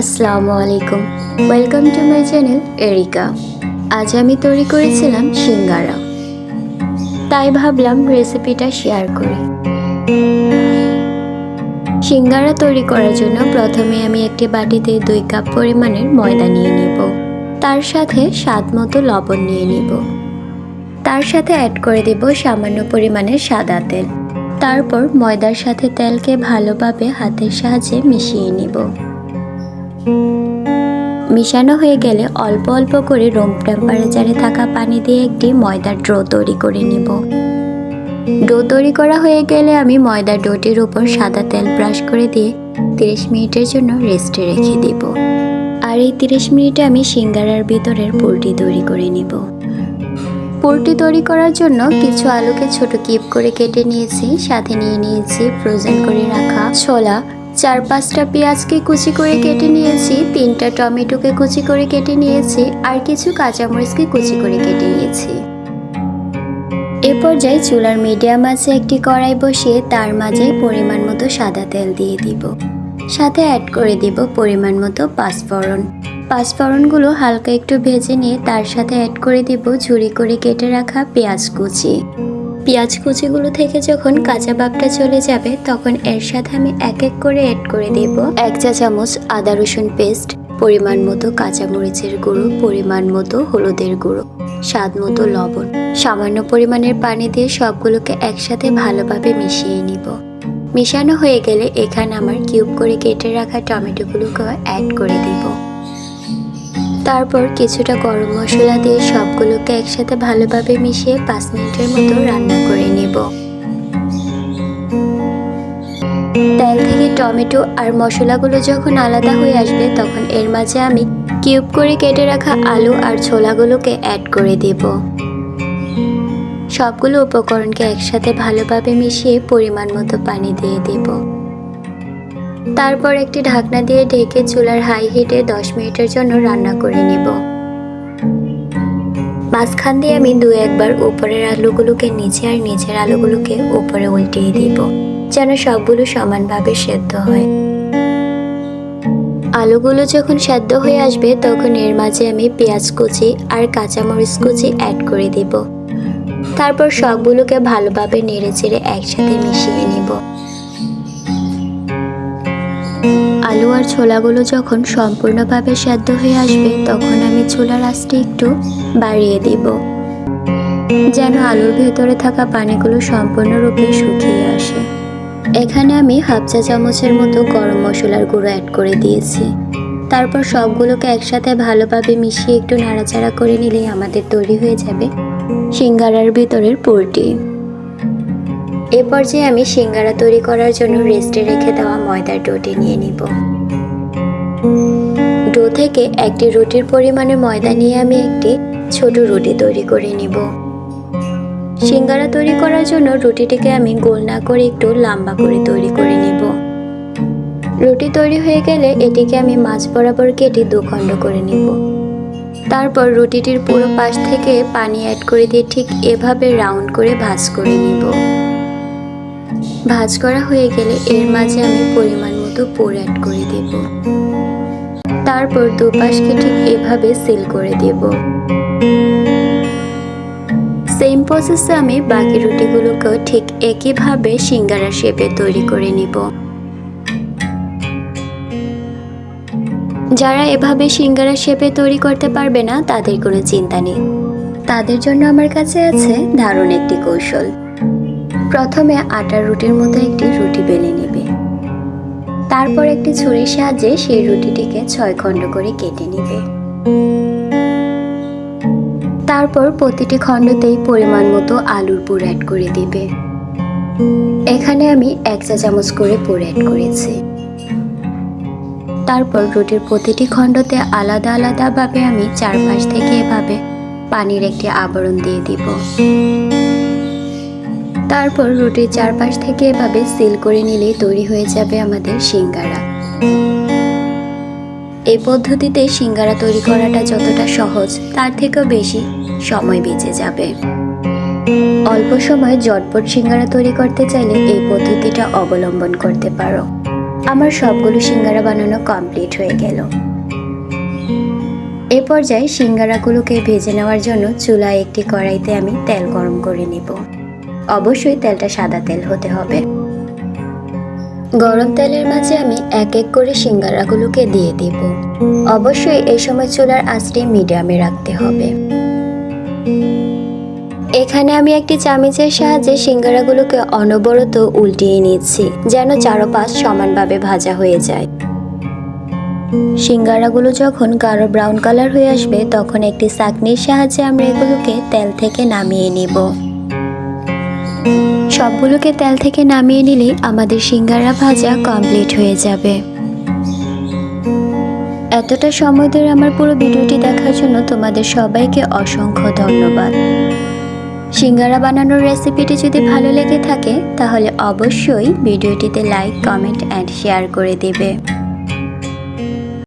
আসসালামু আলাইকুম। Welcome to my channel Erica আজ আমি তৈরি করেছিলাম সিঙ্গারা। তাই ভাবলাম রেসিপিটা শেয়ার করি। সিঙ্গারা তৈরি করার জন্য প্রথমে আমি একটি বাটিতে দুই কাপ পরিমাণের ময়দা নিয়ে নিব। তার সাথে স্বাদ মতো লবণ নিয়ে নিব। তার সাথে অ্যাড করে দেব সামান্য পরিমাণের সাদা তেল। তারপর ময়দার সাথে তেলকে ভালোভাবে হাতের সাহায্যে মিশিয়ে নিব। মিশানো হয়ে গেলে অল্প অল্প করে রুম টেম্পারেচারে থাকা পানি দিয়ে একটি ময়দার ড্রো তৈরি করে নিব। ডো তৈরি করা হয়ে গেলে আমি ময়দার ডোটির উপর সাদা তেল ব্রাশ করে দিয়ে তিরিশ মিনিটের জন্য রেস্টে রেখে দিব। আর এই তিরিশ মিনিটে আমি সিঙ্গারার ভিতরের পুরটি তৈরি করে নিব। পুরটি তৈরি করার জন্য কিছু আলুকে ছোট কিপ করে কেটে নিয়েছি, সাথে নিয়ে নিয়েছি ফ্রোজেন করে রাখা ছোলা চার পাঁচটা পেঁয়াজকে কুচি করে কেটে নিয়েছি, তিনটা টমেটোকে কুচি করে কেটে নিয়েছি, আর কিছু কাঁচামরিচকে কুচি করে কেটে নিয়েছি। এ পর্যায়ে চুলার মিডিয়াম আছে একটি কড়াই বসিয়ে তার মাঝে পরিমাণ মতো সাদা তেল দিয়ে দিব। সাথে অ্যাড করে দিব পরিমাণ মতো পাঁচফোড়ন। পাঁচফোড়নগুলো হালকা একটু ভেজে নিয়ে তার সাথে অ্যাড করে দিব ঝুরি করে কেটে রাখা পেঁয়াজ কুচি। পেঁয়াজ কুচিগুলো থেকে যখন কাঁচা ভাবটা চলে যাবে, তখন এর সাথে আমি এক এক করে অ্যাড করে দেব। এক চা চামচ আদা রসুন পেস্ট পরিমাণ মতো কাঁচামরিচের গুঁড়ো, পরিমাণ মতো হলুদের গুঁড়ো, স্বাদ মতো লবণ। সামান্য পরিমাণের পানি দিয়ে সবগুলোকে একসাথে ভালোভাবে মিশিয়ে নিব। মিশানো হয়ে গেলে এখানে আমার কিউব করে কেটে রাখা টমেটোগুলোকে অ্যাড করে দিব। তারপর কিছুটা গরম মশলা দিয়ে সবগুলোকে একসাথে ভালোভাবে মিশিয়ে পাঁচ মিনিটের মতো রান্না করে নেব। তেল থেকে টমেটো আর মশলাগুলো যখন আলাদা হয়ে আসবে, তখন এর মাঝে আমি কিউব করে কেটে রাখা আলু আর ছোলাগুলোকে অ্যাড করে দেব। সবগুলো উপকরণকে একসাথে ভালোভাবে মিশিয়ে পরিমাণ মতো পানি দিয়ে দেব। তারপর একটি ঢাকনা দিয়ে ঢেকে চুলার হাই হিটে দশ মিনিটের জন্য রান্না করে নেব। মাঝখান দিয়ে আমি দু একবার উপরের আলুগুলোকে নিচে আর নিচের আলুগুলোকে উপরে উল্টিয়ে দিব, যেন সবগুলো সমানভাবে সেদ্ধ হয়। আলুগুলো যখন সেদ্ধ হয়ে আসবে, তখন এর মাঝে আমি পেঁয়াজ কুচি আর কাঁচামরিচ কুচি অ্যাড করে দিব। তারপর সবগুলোকে ভালোভাবে নেড়ে চেড়ে একসাথে মিশিয়ে নিব। আলু আর ছোলাগুলো যখন সম্পূর্ণভাবে সেদ্ধ হয়ে আসবে, তখন আমি চুলার আঁচটি একটু বাড়িয়ে দিব। যেন আলুর ভেতরে থাকা পানিগুলো সম্পূর্ণরূপে শুকিয়ে আসে। এখানে আমি হাফ চা চামচের মতো গরম মশলার গুঁড়ো অ্যাড করে দিয়েছি। তারপর সবগুলোকে একসাথে ভালোভাবে মিশিয়ে একটু নাড়াচাড়া করে নিলেই আমাদের তৈরি হয়ে যাবে সিঙ্গারার ভিতরের পুরটি এ পর্যায়ে আমি সিঙ্গারা তৈরি করার জন্য রেস্টে রেখে দেওয়া ময়দার ডোটি নিয়ে নিব। ডো থেকে একটি রুটির পরিমাণে ময়দা নিয়ে আমি একটি ছোট রুটি তৈরি করে নিব। সিঙ্গারা তৈরি করার জন্য রুটিটিকে আমি গোল না করে একটু লম্বা করে তৈরি করে নিব। রুটি তৈরি হয়ে গেলে এটিকে আমি মাছ বরাবর কেটে দুখণ্ড করে নিব। তারপর রুটিটির পুরো পাশ থেকে পানি অ্যাড করে দিয়ে ঠিক এভাবে রাউন্ড করে ভাজ করে নিব। ভাজ করা হয়ে গেলে এর মাঝে আমি পরিমাণ মতো পোর অ্যাড করে দেব। তারপর দুপাশকে ঠিক এভাবে সিল করে দেব। সেম প্রসেসে আমি বাকি রুটিগুলোকেও ঠিক একইভাবে সিঙ্গারা শেপে তৈরি করে নিব। যারা এভাবে সিঙ্গারা শেপে তৈরি করতে পারবে না, তাদের কোনো চিন্তা নেই। তাদের জন্য আমার কাছে আছে দারুণ একটি কৌশল। প্রথমে আটার রুটির মতো একটি রুটি বেলে নেবে। তারপর একটি ছুরির সাহায্যে সেই রুটিটিকে ছয় খণ্ড করে কেটে নেবে। তারপর প্রতিটি খণ্ডতেই পরিমাণ মতো আলুর পুর অ্যাড করে দেবে। এখানে আমি এক চা চামচ করে পুর অ্যাড করেছি। তারপর রুটির প্রতিটি খণ্ডতে আলাদা আলাদাভাবে আমি চারপাশ থেকে এভাবে পানির একটি আবরণ দিয়ে দিব। তারপর রুটির চারপাশ থেকে এভাবে সিল করে নিলেই তৈরি হয়ে যাবে আমাদের সিঙ্গারা। এই পদ্ধতিতে সিঙ্গারা তৈরি করাটা যতটা সহজ, তার থেকেও বেশি সময় বেঁচে যাবে। অল্প সময় জটপট সিঙ্গারা তৈরি করতে চাইলে এই পদ্ধতিটা অবলম্বন করতে পারো। আমার সবগুলো সিঙ্গারা বানানো কমপ্লিট হয়ে গেল। এ পর্যায়ে সিঙ্গারাগুলোকে ভেজে নেওয়ার জন্য চুলায় একটি কড়াইতে আমি তেল গরম করে নেব। অবশ্যই তেলটা সাদা তেল হতে হবে। গরম তেলের মাঝে আমি এক এক করে সিঙ্গারাগুলোকে দিয়ে দিব। অবশ্যই এই সময় চুলার আঁচটি মিডিয়ামে রাখতে হবে। এখানে আমি একটি চামিচের সাহায্যে সিঙ্গারাগুলোকে অনবরত উল্টিয়ে নিচ্ছি, যেন চারপাশ সমানভাবে ভাজা হয়ে যায়। সিঙ্গারাগুলো যখন গাঢ় ব্রাউন কালার হয়ে আসবে, তখন একটি চাকনির সাহায্যে আমরা এগুলোকে তেল থেকে নামিয়ে নিব। সবগুলোকে তেল থেকে নামিয়ে নিলেই আমাদের সিঙ্গারা ভাজা কমপ্লিট হয়ে যাবে। এতটা সময় ধরে আমার পুরো ভিডিওটি দেখার জন্য তোমাদের সবাইকে অসংখ্য ধন্যবাদ। সিঙ্গারা বানানোর রেসিপিটি যদি ভালো লেগে থাকে, তাহলে অবশ্যই ভিডিওটিতে লাইক কমেন্ট অ্যান্ড শেয়ার করে দেবে।